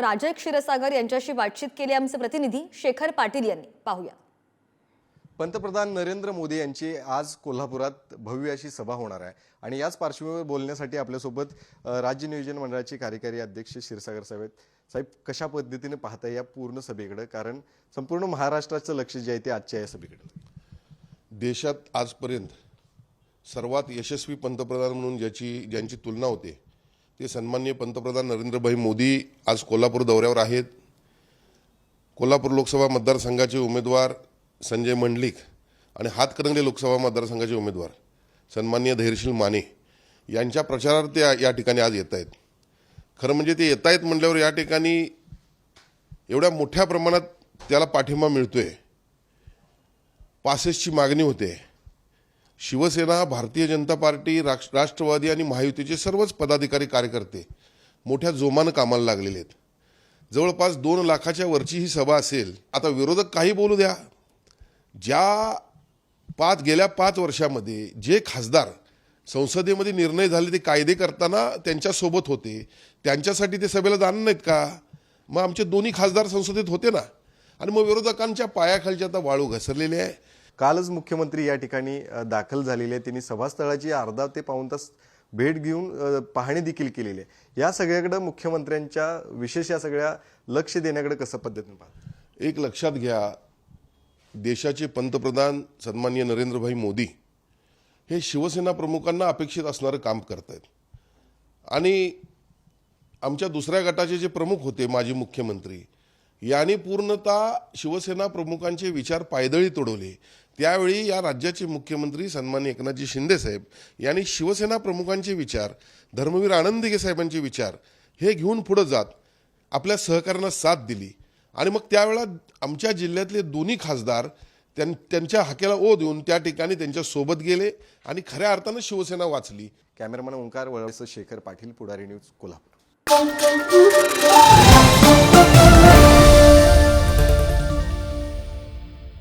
राजय क्षीरसागर यांच्याशी बातचीत केली आमचे प्रतिनिधी शेखर पाटील यांनी. पाहूया. पंतप्रधान नरेंद्र मोदी यांची आज कोल्हापुरात भव्य अशी सभा होणार आहे. आणि याच पार्श्वभूमीवर बोलण्यासाठी आपल्यासोबत राज्य नियोजन मंडळाचे कार्यकारी अध्यक्ष क्षीरसागर साहेब आहेत. साहेब कशा पद्धतीने पाहता या पूर्ण सभेकडे? कारण संपूर्ण महाराष्ट्राचं लक्ष जे आहे ते आजच्या या सभेकडे. देशात आजपर्यंत सर्वात यशस्वी पंतप्रधान म्हणून ज्याची ज्यांची तुलना होते ते सन्माननीय पंतप्रधान नरेंद्रभाई मोदी आज कोल्हापूर दौऱ्यावर आहेत. कोल्हापूर लोकसभा मतदारसंघाचे उमेदवार संजय मंडलिक आणि हातकरंगले लोकसभा मतदारसंघाचे उमेदवार सन्माननीय धैर्यशील माने यांच्या प्रचारार्थ या या ठिकाणी आज येत आहेत. खरं म्हणजे ते येत आहेत म्हटल्यावर या ठिकाणी एवढ्या मोठ्या प्रमाणात त्याला पाठिंबा मिळतो आहे पासेसची मागणी होते. शिवसेना भारतीय जनता पार्टी राष्ट्र- राष्ट्रवादी आणि महायुतीचे सर्वच पदाधिकारी कार्यकर्ते मोठ्या जोमानं कामाला लागलेले आहेत. जवळपास दोन लाखाच्या वरची ही सभा असेल आता विरोधक काही बोलू द्या. ज्या पाच गेल्या पाच वर्षामध्ये जे खासदार संसदेमध्ये निर्णय झाले ते कायदे करताना त्यांच्यासोबत होते त्यांच्यासाठी ते सभेला जाणार नाहीत का? मग आमचे दोन्ही खासदार संसदेत होते ना. आणि मग विरोधकांच्या पायाखालच्या आता वाळू घसरलेले आहे. कालच मुख्यमंत्री या ठिकाणी दाखल झालेले आहेत. त्यांनी सभास्थळाची अर्धा ते पाऊण तास भेट घेऊन पाहणी देखील केलेली आहे. या सगळ्याकडे मुख्यमंत्र्यांच्या विशेष या सगळ्या लक्ष देण्याकडे कसं पद्धतीने पाहत? एक लक्षात घ्या देशाचे पंतप्रधान सन्माननीय नरेंद्रभाई मोदी हे शिवसेना प्रमुखांना अपेक्षित असणारं काम करत आहेत आणि आमच्या दुसऱ्या गटाचे जे प्रमुख होते माजी मुख्यमंत्री यांनी पूर्णतः शिवसेना प्रमुखांचे विचार पायदळी तोडवले. त्यावेळी या राज्याचे मुख्यमंत्री सन्मान्य एकनाथजी शिंदेसाहेब यांनी शिवसेना प्रमुखांचे विचार धर्मवीर आनंदगे साहेबांचे विचार हे घेऊन पुढं जात आपल्या सहकार्यांना साथ दिली. आणि मग त्यावेळा आमच्या जिल्ह्यातले दोन्ही खासदार त्यां त्यांच्या हाकेला ओ देऊन त्या ठिकाणी त्यांच्यासोबत गेले आणि खऱ्या अर्थानं शिवसेना वाचली. Cameraman Omkar Valvas Shekhar Patil Pudhari news Kolhapur.